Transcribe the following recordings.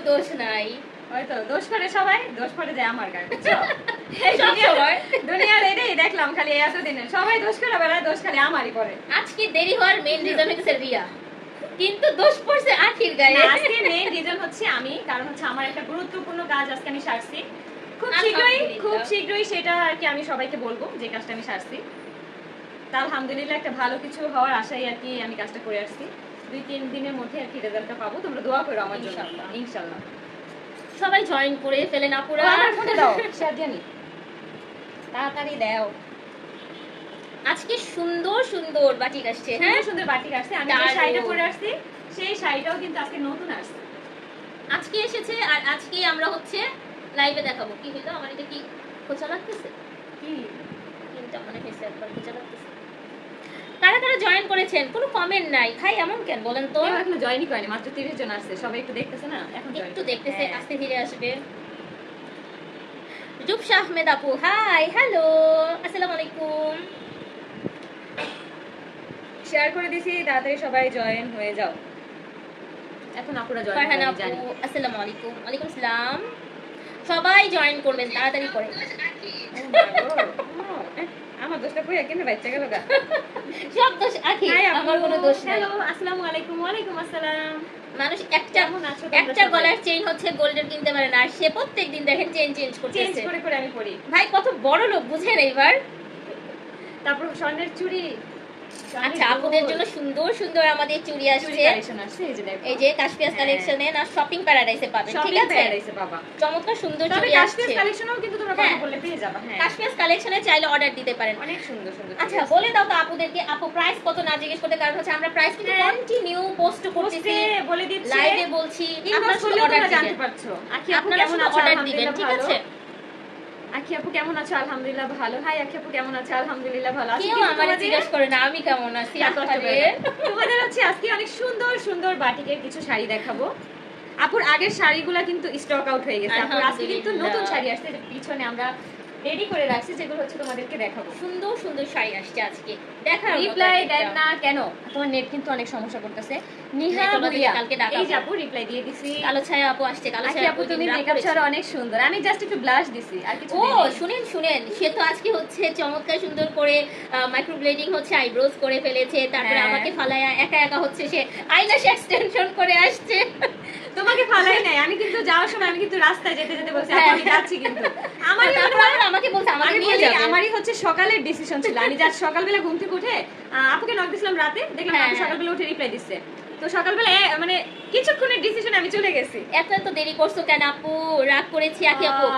দোষ নাই। হয়তো দোষ করে সবাই দোষ করে যায় আমার গায়ে। বুঝছ এই সব দুনিয়াতে- সময়। দুনিয়ার এটাই দেখলাম খালি এতদিনে। সবাই দোষ করে বেড়ায় দোষ খালি আমারই করে আজকে দেরি হওয়ার মেইন রিজন হচ্ছে রিয়া। কিন্তু দোষ পড়ছে আখির গায়ে। আজকে মেইন রিজন হচ্ছে আমি কারণ হচ্ছে আমার একটা গুরুত্বপূর্ণ কাজ আজকে আমি সারছি। খুব শীঘ্রই খুব শীঘ্রই সেটা আর কি আমি সবাইকে বলব যে কাজটা আমি সারছি। তা আলহামদুলিল্লাহ একটা ভালো কিছু হওয়ার আশাই আর কি আমি কাজটা করে আসছি। দুই তিন দিনের মধ্যে আর কি রেজাল্টটা পাবো। তোমরা দোয়া করো আমার জন্য। ইনশাআল্লাহ। ইনশাল্লাহ সবাই জয়েন করে ফেলেন আপুরা আমার ফোনে দাও? শেয়ার জানি তাড়াতাড়ি দাও। আজকে সুন্দর সুন্দর বাটিক আসছে। হ্যাঁ সুন্দর বাটিক আসছে। আমি যে। শাড়িটা পরে আসছি সেই শাড়িটাও কিন্তু আজকে নতুন আসছে। আজকে এসেছে আর আজকে আমরা হচ্ছে লাইভে দেখাবো। কি হইল? আমার এটা কি খোঁচা লাগতেছে? কি? তিনটা মনে হয়েছে একবার খোঁচা লাগতেছে। কারা জয়েন করেছেন? কোনো কমেন্ট নাই। ভাই এমন কেন বলেন তো? এখনও জয়েনই করেনি মাত্র তিরিশ জন আসছে। সবাই একটু দেখতেছে না? এখন একটু দেখতেছে হ্যাঁ। আস্তে ধীরে আসবে। রূপসা আহমেদ আপু হাই হ্যালো আসসালামু আলাইকুম। শেয়ার করে দিছি তাড়াতাড়ি সবাই জয়েন হয়ে যাও। এখন আপুরা জয়েন ফারহানা করে আপু আসসালামু আলাইকুম। ওয়ালাইকুম আসসালাম। সবাই জয়েন করবেন তাড়াতাড়ি করে। আমার কেন বাচ্চা গেল গা। সব দোষ আখি আমার কোনো দোষ নাই। হ্যালো আসসালামু আলাইকুম ওয়ালাইকুম আসসালাম। মানুষ একটা গলার চেইন হচ্ছে গোল্ডের কিনতে পারে না আর সে প্রত্যেকদিন দেখেন চেইন চেঞ্জ চেঞ্জ করে করে আমি ভাই কত বড় লোক বুঝেন এইবার। তারপর স্বর্ণের চুড়ি। আচ্ছা আপুদের জন্য সুন্দর সুন্দর আমাদের চুড়ি আসছে। এই যে কাশপিয়াস হ্যাঁ। কালেকশনে না শপিং প্যারাডাইসে পাবেন ঠিক আছে? চমৎকার সুন্দর চুড়ি আসছে। কাশ্মীর কিন্তু তোমরা হ্যাঁ। কথা বললে পেয়ে যাবা হ্যাঁ। কাশপিয়াস কালেকশনে চাইলে অর্ডার দিতে পারেন। অনেক সুন্দর সুন্দর আচ্ছা বলে দাও তো আপুদেরকে আপু প্রাইস কত না জিজ্ঞেস করতে কারণ হচ্ছে আমরা প্রাইস কিন্তু। কন্টিনিউ পোস্ট করতেছি। বলে দিচ্ছি। লাইভে বলছি আপনারা শুধু অর্ডার দিবেন। আপনারা শুধু অর্ডার দিবেন ঠিক আছে? আখি আপু কেমন আছো? আলহামদুলিল্লাহ ভালো। হাই আখি আপু কেমন আছো? আলহামদুলিল্লাহ ভালো। আজকে কেউ আমারে জিজ্ঞেস করে না আমি কেমন আছি। তোমাদের হচ্ছে আজকে অনেক সুন্দর সুন্দর বাটিকের কিছু শাড়ি দেখাবো। আপুর আগের শাড়িগুলা কিন্তু স্টক আউট হয়ে গেছে। আপুর আজকে কিন্তু নতুন শাড়ি আসছে পিছনে আমরা রেডি করে রাখছি যেগুলো হচ্ছে তোমাদেরকে দেখাবো। সুন্দর সুন্দর শাড়ি আসছে আজকে। মতো রিপ্লাই দেন না কেন? তোমার নেট কিন্তু অনেক সমস্যা করতেছে। নিহা Net কালকে ডাকাবো। এই যে আপু রিপ্লাই দিয়ে দিছি। কালো ছায়া আপু আসছে কালো ছায়া আপু তুমি মেকআপ ছাড়া অনেক সুন্দর। আমি জাস্ট একটু ব্লাশ দিছি আর কিছু ও শুনেন শুনেন। সে তো আজকে হচ্ছে চমৎকার সুন্দর করে মাইক্রো ব্লেডিং হচ্ছে আইব্রোজ করে ফেলেছে। তারপরে হ্যাঁ। আমাকে ফালায়া একা একা হচ্ছে সে আইলাশ এক্সটেনশন করে আসছে। তোমাকে ফালাই নাই আমি কিন্তু যাওয়ার সময় আমি কিন্তু রাস্তায় যেতে যেতে বলছি। আমি যাচ্ছি কিন্তু আমারই আমাকে বলছে আমাকে নিয়ে যাবে আমারই হচ্ছে সকালের ডিসিশন ছিল আমি যা সকালবেলা ঘুম থেকে উঠে আপুকে নক দিছিলাম রাতে দেখলাম হ্যাঁ, হ্যাঁ। সকালবেলা উঠে রিপ্লাই দিচ্ছে তো সকালবেলা মানে কিছুক্ষণের ডিসিশন আমি চলে গেছি। এত এত দেরি করছ কেন আপু? রাগ করেছি আকি আপু। আহ,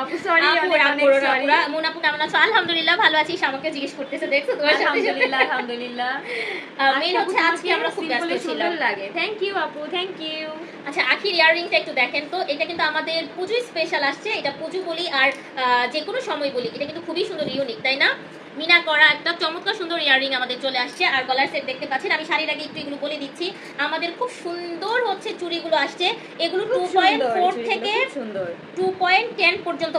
আপু, রাগ করো না মন আপু কেমন আছো? আলহামদুলিল্লাহ ভালো আছি আমাকে জিজ্ঞেস করতেছে দেখছ তোমার সাথে? আলহামদুলিল্লাহ আলহামদুলিল্লাহ। মেইন হচ্ছে আজকে আমরা খুব ব্যস্ত ছিলাম। লাগে। থ্যাংক ইউ আপু থ্যাংক ইউ আচ্ছা আখির ইয়াররিংটা একটু দেখেন তো এটা কিন্তু আমাদের পুজো স্পেশাল আসছে এটা পুজো বলি আর যে কোনো সময় বলি এটা কিন্তু খুবই সুন্দর ইউনিক তাই না? মিনা করা একটা চমৎকার সুন্দর ইয়াররিং আমাদের চলে আসছে। আর গলার সেট দেখতে পাচ্ছেন আমি শাড়ির আগে একটু এগুলো বলে দিচ্ছি। আমাদের খুব সুন্দর হচ্ছে চুড়িগুলো আসছে। এগুলো টু পয়েন্ট ফোর থেকে টু পয়েন্ট টেন পর্যন্ত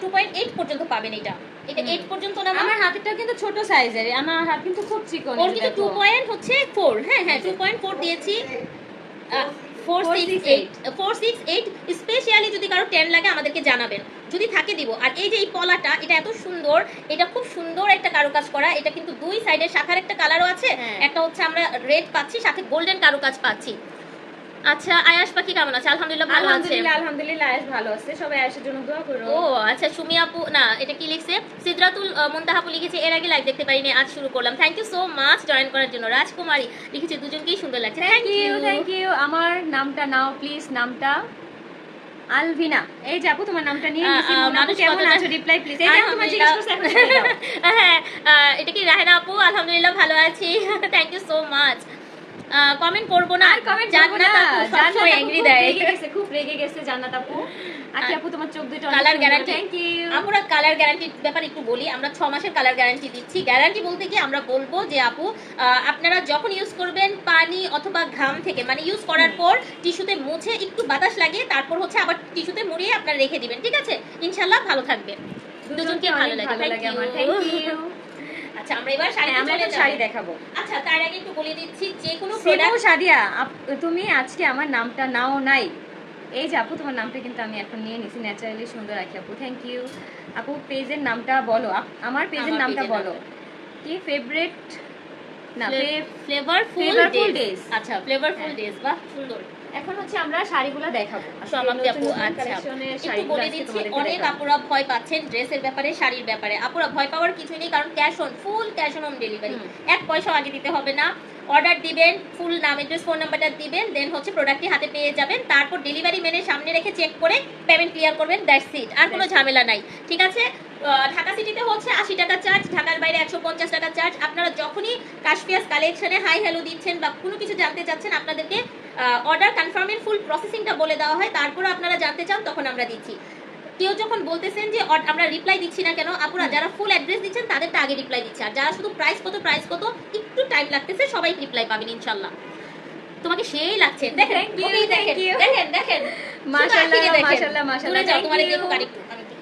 টু পয়েন্ট এইট পর্যন্ত পাবেন এটা। এটা এইট পর্যন্ত না আমার হাতেরটা কিন্তু ছোট সাইজের আমার হাত কিন্তু খুব চিকন ওর কিন্তু টু পয়েন্ট হচ্ছে ফোর হ্যাঁ হ্যাঁ টু পয়েন্ট ফোর দিয়েছি। Four six eight four six eight specially যদি কারও টেন লাগে আমাদেরকে জানাবেন। যদি থাকে দিব। আর এই যে এই পলাটা এটা এত সুন্দর এটা খুব সুন্দর একটা কারুকাজ করা। এটা কিন্তু দুই সাইডে শাখার একটা কালারও আছে। হ্যাঁ। একটা হচ্ছে আমরা রেড পাচ্ছি সাথে গোল্ডেন কারুকাজ পাচ্ছি। আচ্ছা আয়াস পাখি কেমন আছে? আলহামদুলিল্লাহ ভালো আছে। আলহামদুলিল্লাহ আয়েশ ভালো আছে। সবাই আয়েশের জন্য দোয়া করো। ও আচ্ছা সুমি আপু না এটা কি লিখছে? সিদ্রাতুল আহ, মুনতাহা আপু লিখেছে এর আগে লাইভ দেখতে পারিনি আজ শুরু করলাম। Thank you so much join করার জন্য। রাজকুমারী লিখেছে দুজনকেই সুন্দর লাগছে। থ্যাংক ইউ থ্যাংক ইউ আমার নামটা নাও প্লিজ নামটা আলভিনা। এই যে আপু তোমার নামটা নিয়ে মুন মানুষ কেমন আছো? রিপ্লাই প্লিজ এই তোমার জিজ্ঞেস করছি। হ্যাঁ এটা কি রাহেনা আপু? আলহামদুলিল্লাহ ভালো আছি। Thank you so much comment করব না। আর কমেন্ট জান্নাত আপু সবসময় অ্যাংরি দেয়। খুব রেগে গেছে জান্নাত আপু। আকি আপু তোমার চোখ দুটো কালার গ্যারান্টি থ্যাংক ইউ আমরা কালার গ্যারান্টির ব্যাপারে একটু বলি আমরা ছ মাসের কালার গ্যারান্টি দিচ্ছি। গ্যারান্টি বলতে কি আমরা বলব যে আপু আপনারা যখন ইউজ করবেন পানি অথবা ঘাম থেকে মানে ইউজ করার পর টিস্যুতে মুছে একটু বাতাস লাগিয়ে তারপর হচ্ছে আবার টিস্যুতে মুড়িয়ে আপনারা রেখে দিবেন ঠিক আছে? ইনশাআল্লাহ ভালো থাকবে দুজনকে ভালো লাগে। থ্যাংক ইউ আচ্ছা আমরা এবার শাড়ি আমরা শাড়ি দেখাবো। আচ্ছা তার আগে একটু বলে দিচ্ছি যে কোনো প্রোডাক্ট সাদিয়া তুমি আজকে আমার নামটা নাও নাই। এই যে আপু তোমার নামটা কিন্তু আমি এখন নিয়ে নিছি ন্যাচারালি সুন্দর রাখি আপু। থ্যাংক ইউ আপু পেজের নামটা বলো। আমার পেজের নামটা বলো। কি ফেভারিট না ফ্লেভারফুল ডেজ আচ্ছা ফ্লেভারফুল হ্যাঁ। ডেজ বাহ সুন্দর। এখন হচ্ছে আমরা শাড়িগুলো দেখাবো। সমাপ্তি আপু আচ্ছা। একটু বলে দিচ্ছি অনেক আপুরা ভয় পাচ্ছেন ড্রেসের ব্যাপারে শাড়ির ব্যাপারে। আপুরা ভয় পাওয়ার কিছুই নেই কারণ cash on full cash on home. Delivery এক পয়সা আগে দিতে হবে না। অর্ডার দিবেন ফুল নাম ফোন নাম্বারটা দিবেন দেন হচ্ছে প্রোডাক্টটি হাতে পেয়ে যাবেন। তারপর ডেলিভারি মেনে সামনে রেখে চেক করে পেমেন্ট ক্লিয়ার করবেন দ্যাটস ইট আর কোনো ঝামেলা নাই। ঠিক আছে? ঢাকা সিটিতে হচ্ছে আশি টাকা চার্জ ঢাকার বাইরে একশো পঞ্চাশ টাকা চার্জ আপনারা যখনই কাশপিয়াস কালেকশনে হাই হ্যালো দিচ্ছেন বা কোনো কিছু জানতে চাচ্ছেন আপনাদেরকে অর্ডার কনফার্মের ফুল প্রসেসিংটা বলে দেওয়া হয় তারপরে আপনারা জানতে চান তখন আমরা দিচ্ছি। কেউ যখন বলতেছেন যে আমরা রিপ্লাই দিচ্ছি না কেন আপুরা যারা ফুল অ্যাড্রেস দিচ্ছেন তাদেরটা আগে রিপ্লাই দিচ্ছে। আর যারা শুধু প্রাইস কত প্রাইস কত একটু টাইম লাগতেছে সবাই রিপ্লাই পাবেন ইনশাল্লাহ। তোমাকে সেই লাগছে। দেখেন দেখেন। দেখেন দেখেন। মাশাআল্লাহ। মাশাআল্লাহ, মাশাআল্লাহ, thank দেখো আরেকটু।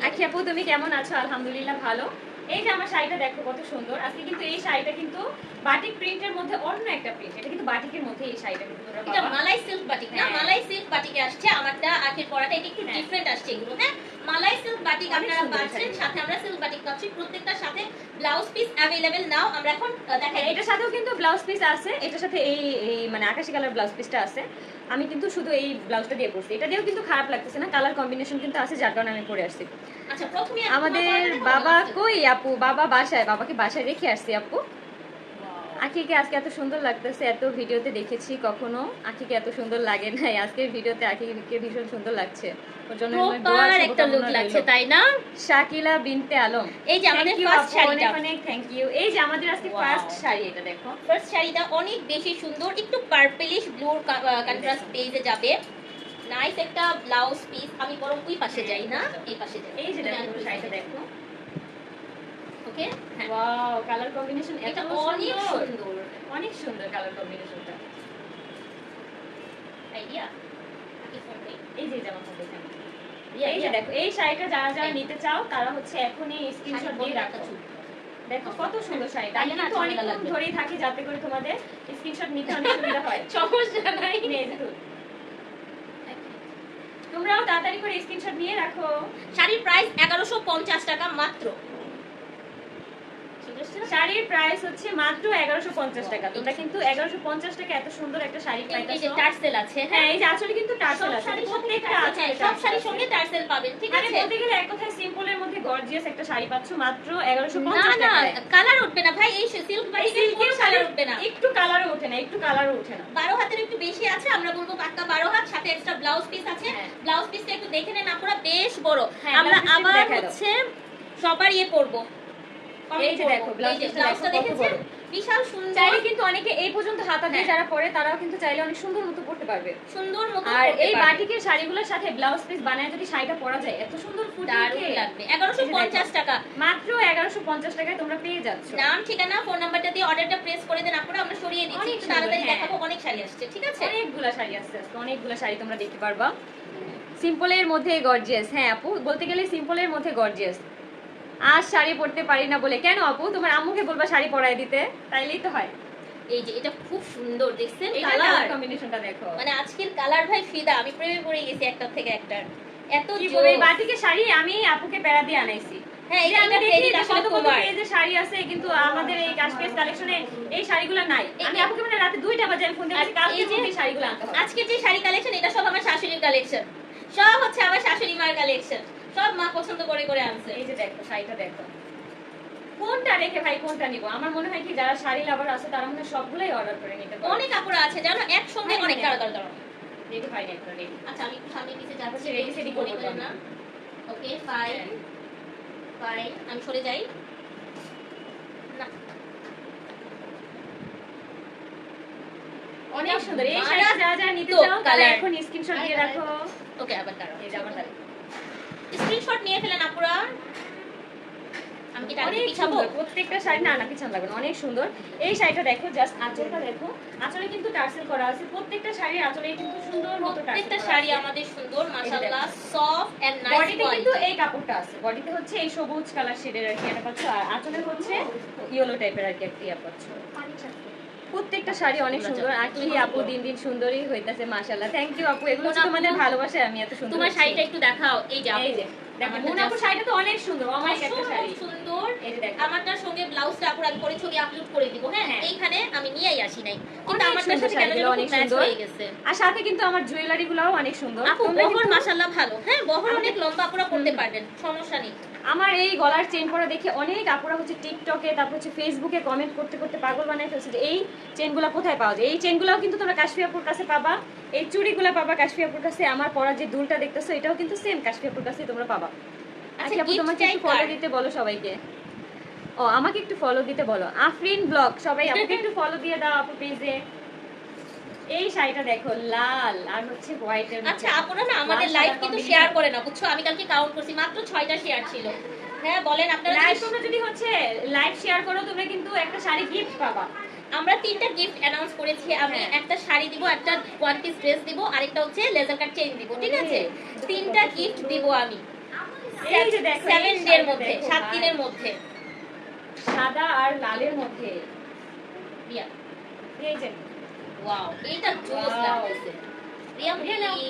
আখি আপু তুমি কেমন আছো? আলহামদুলিল্লাহ ভালো। এই যে আমার শাড়িটা দেখো কত সুন্দর। আজকে কিন্তু এই শাড়িটা কিন্তু বাটিক প্রিন্টের মধ্যে অন্য একটা প্রিন্ট এটা কিন্তু বাটিকের মধ্যে এই শাড়িটা কিন্তু তোমরা এটা মালাই সিল্ক বাটিক না হ্যাঁ। মালাই সিল্ক বাটিকে আসছে। আমারটা আখের পরাটা এটা একটু হ্যাঁ। ডিফারেন্ট আসছে এগুলো হ্যাঁ? মালাই সিল্ক বাটিক আপনারা পাচ্ছেন সাথে আমরা সিল্ক বাটিক পাচ্ছি। প্রত্যেকটার সাথে ব্লাউজ পিস অ্যাভেলেবেল নাও আমরা এখন আহ, দেখাই। হ্যাঁ, এটার সাথেও কিন্তু ব্লাউজ পিস আছে। এটার সাথে এই এই মানে আকাশি কালার ব্লাউজ পিসটা আছে। আমি কিন্তু শুধু এই ব্লাউজটা দিয়ে পরছি। এটা দিয়েও কিন্তু খারাপ লাগতেছে না কালার কম্বিনেশন কিন্তু আছে যার কারণে আমি পরে আসছি। আচ্ছা আমাদের বাবা কই আপু? বাবা বাসায় বাবাকে বাসায় রেখে আসছি আপু। আখিকে আজকে এত সুন্দর লাগতেছে এত ভিডিওতে দেখেছি কখনো। আখিকে এত সুন্দর লাগে নাই। আজকের ভিডিওতে আখিকে ভীষণ সুন্দর লাগছে। ওর জন্য আমার দোয়া প্রপার একটা লুক লাগছে তাই না? শাকিলা বিনতে আলম। এই যে আমাদের ফার্স্ট শাড়িটা। অনেক অনেক থ্যাংক ইউ এই যে আমাদের আজকে ফার্স্ট শাড়ি এটা দেখো। ফার্স্ট শাড়িটা অনেক বেশি সুন্দর একটু পার্পলিশ ব্লুর কন্ট্রাস্ট পেজে যাবে। নাইস একটা ব্লাউজ পিস আমি বরং ওই পাশে যাই না? এই পাশে যাই। এই যে দেখো শাড়িটা দেখো। ওকে? ওয়াও কালার কম্বিনেশন এটা অনেক সুন্দর। সুন্দর। অনেক সুন্দর কালার কম্বিনেশনটা আইডিয়া এই যে জামা কাপড় দেখেন এই যে দেখো এই শাড়িটা যারা যারা নিতে চাও তারা হচ্ছে এখনই স্ক্রিনশট দিয়ে রাখো। দেখো কত সুন্দর শাড়ি না ধরেই থাকি যাতে করে তোমাদের স্ক্রিনশট নিতে অনেক সুবিধা হয়। সমস্যা নাই। তোমরাও তাড়াতাড়ি করে স্ক্রিনশট নিয়ে রাখো। শাড়ির প্রাইস এগারোশো পঞ্চাশ টাকা মাত্র। শাড়ির প্রাইস হচ্ছে মাত্র এগারোশো পঞ্চাশ টাকা। তোমরা কিন্তু এগারোশো পঞ্চাশ টাকা এত সুন্দর একটা শাড়ি পাইতেছো। টার্সেল আছে হ্যাঁ? হ্যাঁ এই যে আসলে কিন্তু টার্সেল আছে। প্রত্যেকটা আছে হ্যাঁ, সব শাড়ির সঙ্গে টার্সেল পাবেন ঠিক মানে আছে? বলতে গেলে এক কথায় সিম্পলের মধ্যে গর্জিয়াস একটা শাড়ি পাচ্ছ মাত্র এগারোশো পঞ্চাশ না কালার উঠবে না ভাই এই সিল্ক বাটিকের সিল্কের কালার উঠবে না? একটু কালারও ওঠে না একটু কালারও ওঠে না। বারো হাতের একটু বেশি আছে আমরা বলব পাক্কা বারো হাত সাথে এক্সট্রা ব্লাউজ পিস আছে। হ্যাঁ। ব্লাউজ পিসটা একটু দেখে নেন আপনারা বেশ বড়। হ্যাঁ, আমরা আবার হচ্ছে সবার ইয়ে করব এই যে দেখো, টা ব্লাউজটা দেখেছেন? বিশাল সুন্দর। চাইলে কিন্তু অনেকে এই পর্যন্ত হাতা দিয়ে হ্যাঁ। যারা পরে তারাও কিন্তু চাইলে অনেক সুন্দর মতো পড়তে পারবে। সুন্দর মতো আর এই বাটিকের শাড়িগুলোর সাথে ব্লাউজ পিস বানায় যদি শাড়িটা পরা যায় এত সুন্দর ফুটে লাগবে। এগারোশো এই যে পঞ্চাশ দেখো। টাকা। মাত্র এগারোশো পঞ্চাশ টাকায় তোমরা পেয়ে যাচ্ছ। নাম ঠিকানা ফোন নাম্বারটা দিয়ে অর্ডারটা প্রেস করে দেন আপনারা আমরা সরিয়ে দিচ্ছি একটু তাড়াতাড়ি হ্যাঁ। দেখাবো অনেক শাড়ি আসছে ঠিক আছে? অনেকগুলা শাড়ি আসছে অনেকগুলা শাড়ি তোমরা দেখতে পারবা। সিম্পলের মধ্যে গর্জিয়াস হ্যাঁ আপু বলতে গেলে সিম্পলের মধ্যে গর্জিয়াস আজ শাড়ি পরতে পারি না বলে। কেন আপু? তোমার আম্মুকে বলবা শাড়ি পরায় দিতে। তাইলেই তো হয়। এই যে এটা খুব সুন্দর দেখছেন? কালার কম্বিনেশনটা দেখো। মানে আজকের কালার ভাই ফিদা আমি প্রেমে পড়ে গেছি একটার থেকে একটার। এত কি বলে এই বাটিকে শাড়ি আমি আপুকে পেড়া দিয়ে আনাইছি। হ্যাঁ এই যে আমি দেখি credit যে আসলে কতগুলো পেজে শাড়ি আছে কিন্তু আমাদের এই কাশ্মীর কালেকশনে এই শাড়িগুলো নাই। আমি আপুকে মানে রাতে দুইটা বাজে আমি ফোন দিয়ে কালকে এই যে- শাড়িগুলো আনতে হবে। আজকে যে শাড়ি কালেকশন এটা সব আমার শাশুড়ির কালেকশন সব হচ্ছে আমার শাশুড়ি মার কালেকশন সব মা পছন্দ করে করে আনছে। এই যে দেখো শাড়িটা দেখো। কোনটা রেখে ভাই কোনটা নিব? আমার মনে হয় কি যারা শাড়ি লাভার আছে তারা মনে হয় সবগুলাই অর্ডার করে নিতে পারে অনেক কাপড় আছে জানো? একসঙ্গে হ্যাঁ, অনেক হ্যাঁ। কারও দরকার রেডি হয়নি একটা রেডি আচ্ছা আমি সামনে নিচে যাচ্ছি। আচ্ছা, ready সেডি আমি। না। ওকে ফাইন ফাইন আমি সরে যাই। না। অনেক সুন্দর এই শাড়িটা যারা যারা নিতে চাও colour। এখন স্ক্রিনশট দিয়ে রাখো। ওকে আবার দাঁড়াও। এই যে আমার তারিখ। স্ক্রিনশট নিয়ে ফেলেন আপুরা। আমি কি টাকা পিছাবো? প্রত্যেকটা শাড়ি না না পিছন লাগবে অনেক সুন্দর। এই শাড়িটা দেখো জাস্ট আঁচলটা দেখো। আঁচলে কিন্তু টার্সেল করা আছে। প্রত্যেকটা শাড়ির আঁচলে কিন্তু সুন্দর মতো প্রত্যেকটা শাড়ি আমাদের সুন্দর মাশাআল্লাহ সফট এন্ড নাইস বডিতে কিন্তু এই কাপড়টা আছে। বডিতে হচ্ছে এই সবুজ কালার শেডের আর কি এটা পাচ্ছ। আর আঁচলে হচ্ছে ইয়েলো টাইপের আর কি একটা ইয়া পাচ্ছ। প্রত্যেকটা শাড়ি অনেক সুন্দর। আকি তুমি আপু দিন দিন সুন্দরই হইতাছে মাশাআল্লাহ। থ্যাংক ইউ আপু। এগুলো মোনা তোমাদের আপু, আমি এত সুন্দর তোমার শাড়িটা একটু দেখাও। এই যে আপু। এই যে দেখো মোনা আপুর শাড়িটা তো অনেক সুন্দর অনেক একটা শাড়ি। সুন্দর। এই যে দেখো আমারটার সঙ্গে ব্লাউজটা আপুর আমি করে ছবি আপলোড করে দিব হ্যাঁ? হ্যাঁ। এইখানে আমি নিয়েই আসি নাই। কিন্তু আমারটার সাথে কেন যেন অনেক সুন্দর। হয়ে গেছে। আর সাথে কিন্তু আমার জুয়েলারি গুলাও অনেক সুন্দর। আপু বহর মাশাআল্লাহ ভালো হ্যাঁ? বহর অনেক লম্বা আপুরা পড়তে হুম। পারবেন সমস্যা নেই। আমার এই গলার চেন পরা দেখে অনেক আপুরা হচ্ছে টিকটকে তারপর হচ্ছে ফেসবুকে কমেন্ট করতে করতে পাগল বানায় ফেলছে যে এই চেনগুলো কোথায় পাওয়া যায়? এই চেনগুলোও কিন্তু তোমরা কাশ্মীরপুর কাছে পাবা। এই চুড়িগুলো পাবা কাশ্মীরপুর কাছে। আমার পরা যে দুলটা দেখতেছো এটাও কিন্তু সেম কাশ্মীরপুর কাছে তোমরা পাবা। আচ্ছা, আচ্ছা আপু তোমাকে একটু ফলো দিতে বলো সবাইকে। ও আমাকে একটু ফলো দিতে বলো। আফরিন ব্লগ সবাই আমাকে একটু ফলো দিয়ে দাও আপু পেজে এই শাড়িটা দেখো লাল আর হচ্ছে হোয়াইট আচ্ছা আপনারা না আমাদের লাইভ সাদা কিন্তু শেয়ার করে না বুঝছ? আমি কালকে কাউন্ট করছি মাত্র ছয়টা শেয়ার ছিল। হ্যাঁ বলেন আপনারা লাইভ তোমরা যদি হচ্ছে লাইভ শেয়ার করো তোমরা কিন্তু একটা শাড়ি গিফট পাবা। আমরা তিনটা গিফট অ্যানাউন্স করেছি আমি হ্যাঁ। একটা শাড়ি দিব একটা ওয়ান পিস ড্রেস দিব আরেকটা হচ্ছে লেজার কাট চেইন দিব ঠিক আছে? তিনটা গিফট। দিব আমি। এই যে দেখো, এই সেভেন ডে মধ্যে দেখো, সাত দিনের মধ্যে। সাদা আর লালের মধ্যে। রিয়া এই যে। ওয়াও এইটা জোস. লাগতেছে। রিয়া কি?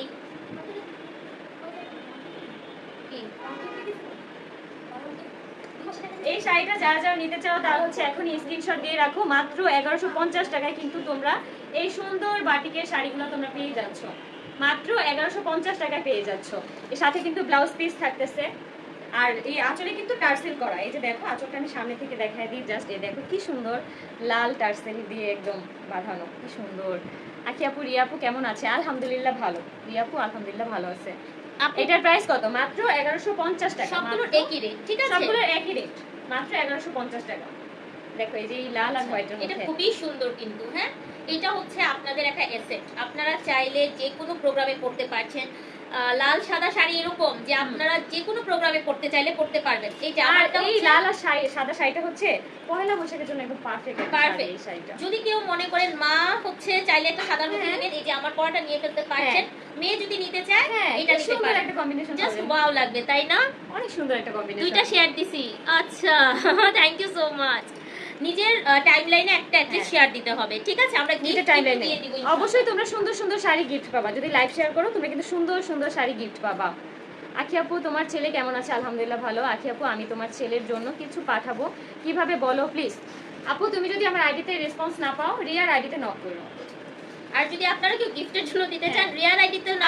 এই শাড়িটা যারা যারা নিতে চাও তারা হচ্ছে এখন স্ক্রিনশট দিয়ে রাখো। মাত্র এগারোশো পঞ্চাশ টাকায় কিন্তু তোমরা এই সুন্দর বাটিকের শাড়িগুলো তোমরা পেয়ে যাচ্ছ। মাত্র এগারোশো পঞ্চাশ টাকায় পেয়ে যাচ্ছ। এর সাথে কিন্তু ব্লাউজ পিস থাকতেছে। আর এই আঁচলে কিন্তু টার্সেল করা এই যে দেখো আঁচলটা আমি সামনে থেকে দেখাই দিই জাস্ট এই দেখো কি সুন্দর লাল টার্সেল দিয়ে একদম বাঁধানো কি সুন্দর। আখি আপু রিয়াপু কেমন আছে? আলহামদুলিল্লাহ ভালো। রিয়াপু আলহামদুলিল্লাহ ভালো আছে। এটার প্রাইস কত? মাত্র এগারোশো পঞ্চাশ টাকা সবগুলো একই রেট ঠিক আছে? সবগুলোর একই রেট মাত্র এগারোশো পঞ্চাশ টাকা। দেখো এই যে এই লাল আর হোয়াইটের এটা খুবই সুন্দর কিন্তু হ্যাঁ? এটা হচ্ছে আপনাদের একটা এসেট আপনারা চাইলে যে কোনো প্রোগ্রামে পড়তে পারছেন। লাল সাদা শাড়ি এরকম যে আপনারা যে কোনো প্রোগ্রামে পড়তে চাইলে পড়তে পারবেন। এই যে আর এই লাল আর সাদা শাড়িটা হচ্ছে পয়লা বৈশাখের জন্য একদম পারফেক্ট Perfect. এই শাড়িটা। যদি কেউ মনে করেন মা হচ্ছে চাইলে একটা সাদা রুটি হ্যাঁ। নেবেন এই যে আমার পরাটা নিয়ে ফেলতে পারছেন মেয়ে যদি নিতে চায় হ্যাঁ এটা নিতে পারেন। একটা কম্বিনেশন জাস্ট ওয়াও লাগবে তাই না? অনেক সুন্দর একটা কম্বিনেশন দুইটা শেয়ার দিছি। আচ্ছা থ্যাংক ইউ সো মাচ নিজের টাইমলাইনে একটা একটা হ্যাঁ। শেয়ার দিতে হবে ঠিক আছে? আমরা গিফট দিয়ে দিব অবশ্যই তোমরা সুন্দর সুন্দর শাড়ি গিফট পাবা। যদি লাইভ শেয়ার করো তোমরা কিন্তু সুন্দর সুন্দর শাড়ি গিফট পাবা। আখি আপু তোমার ছেলে কেমন আছে? আলহামদুলিল্লাহ ভালো। আখি আপু আমি তোমার ছেলের জন্য কিছু পাঠাবো। কীভাবে বলো প্লিজ আপু তুমি যদি আমার আইডিতে রেসপন্স না পাও রিয়ার আইডিতে নক করো আর যদি আপনারা কেউ গিফটের জন্য দিতে চান হ্যাঁ। রিয়ার আইডিতে না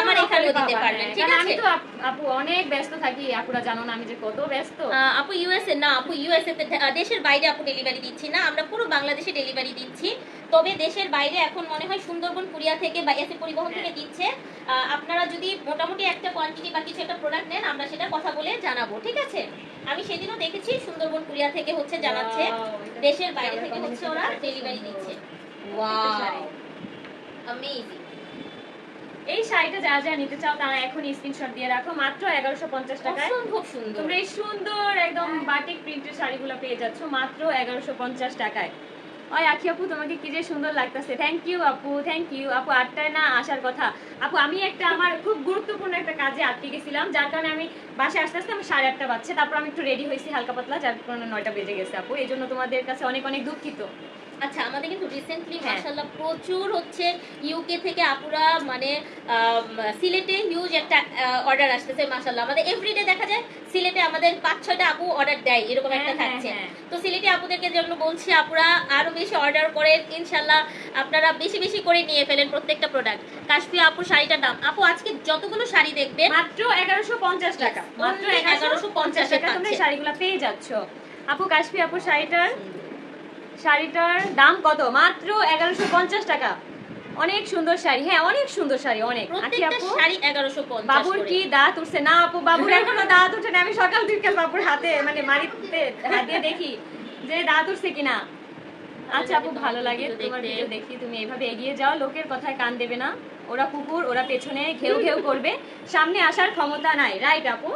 আমার এখানেও দিতে পারবেন, হ্যাঁ। ঠিক কারণ আমি তো আপু অনেক ব্যস্ত থাকি আপুরা জানো না আমি যে কত ব্যস্ত। আপু ইউএসএ না আপু ইউএসএ তে দেশের বাইরে আপু ডেলিভারি দিচ্ছি না আমরা পুরো বাংলাদেশে ডেলিভারি দিচ্ছি। তবে দেশের বাইরে এখন মনে হয় সুন্দরবন কুরিয়া থেকে বা এসে পরিবহন থেকে হ্যাঁ। দিচ্ছে। আহ, আপনারা যদি মোটামুটি একটা কোয়ান্টিটি বা কিছু একটা প্রোডাক্ট নেন আমরা সেটা কথা বলে জানাব ঠিক আছে? আমি সেদিনও দেখেছি সুন্দরবন কুরিয়া থেকে হচ্ছে জানাচ্ছে। দেশের বাইরে থেকে হচ্ছে ওরা ডেলিভারি দিচ্ছে। ওয়াও অ্যামেজিং এই শাড়িটা যারা যারা নিতে চাও তারা এখন স্ক্রিনশট দিয়ে রাখো। মাত্র এগারোশো পঞ্চাশ টাকায়। সুন্দর। তোমরা এই সুন্দর একদম বাটিক প্রিন্টের শাড়িগুলো পেয়ে যাচ্ছ মাত্র এগারোশো পঞ্চাশ টাকায়। ওই আখি আপু তোমাকে কি যে সুন্দর লাগতেছে। থ্যাংক ইউ আপু থ্যাংক ইউ আপু আটটায় না আসার কথা। আপু আমি একটা আমার খুব গুরুত্বপূর্ণ একটা কাজে আটকে গেছিলাম যার কারণে আমি বাসায় আসতে আসতে আমি সাড়ে আটটা বাজছে। তারপর আমি একটু রেডি হয়েছি হালকা পাতলা যার কারণে নয়টা বেজে গেছে আপু। এই জন্য তোমাদের কাছে অনেক অনেক দুঃখিত। আচ্ছা আমাদের কিন্তু রিসেন্টলি হ্যাঁ। মাশাআল্লাহ প্রচুর হচ্ছে ইউকে থেকে আপুরা মানে সিলেটে হিউজ একটা অর্ডার আসতেছে মাশাআল্লাহ আমাদের এভরিডে দেখা যায় সিলেটে আমাদের পাঁচ ছয়টা আপু অর্ডার দেয় এরকম একটা হ্যাঁ, হ্যাঁ, থাকছে হ্যাঁ। তো সিলেটে আপুদেরকে জন্য বলছি আপুরা আরও বেশি অর্ডার করেন ইনশাআল্লাহ আপনারা বেশি বেশি করে নিয়ে ফেলেন প্রত্যেকটা প্রোডাক্ট কাশ্মীর আপু শাড়িটার দাম আপু আজকে যতগুলো শাড়ি দেখবেন মাত্র এগারোশো পঞ্চাশ টাকা মাত্র এগারোশো পঞ্চাশ 1150 টাকা তোমরা। শাড়িগুলো পেয়ে যাচ্ছ আপু কাশ্মীর আপু শাড়িটার শাড়িটার দাম কত? মাত্র এগারোশো পঞ্চাশ টাকা। অনেক সুন্দর শাড়ি। হ্যাঁ অনেক সুন্দর শাড়ি অনেক। আখি আপু। শাড়ি এগারোশো পঞ্চাশ বাবুর কি দাঁত উঠছে? না আপু বাবুর এখনও দাঁত উঠে না আমি সকাল বিকেল বাবুর হাতে মানে মারিতে হাত দিয়ে দেখি যে দাঁত উঠছে কিনা। আচ্ছা আপু ভালো লাগে তোমার ভিডিও দেখি। তুমি এইভাবে এগিয়ে যাও লোকের কথায় কান দেবে না। ওরা কুকুর ওরা পেছনে ঘেউ ঘেউ করবে। সামনে আসার ক্ষমতা নাই। রাইট আপু?